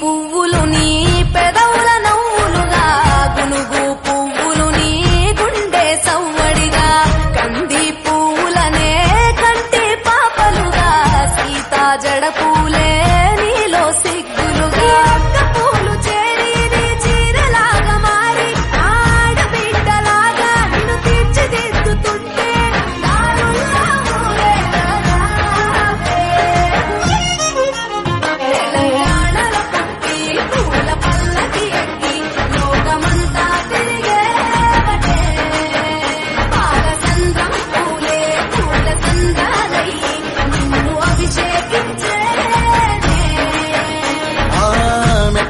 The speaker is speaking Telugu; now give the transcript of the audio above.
పువ్వులు నీ పెదవుల నవ్వులుగా గునుగు పువ్వులు నీ గుండె సవ్వడిగా కంది పువ్వులనే కంటి పాపలుగా సీతా జడపు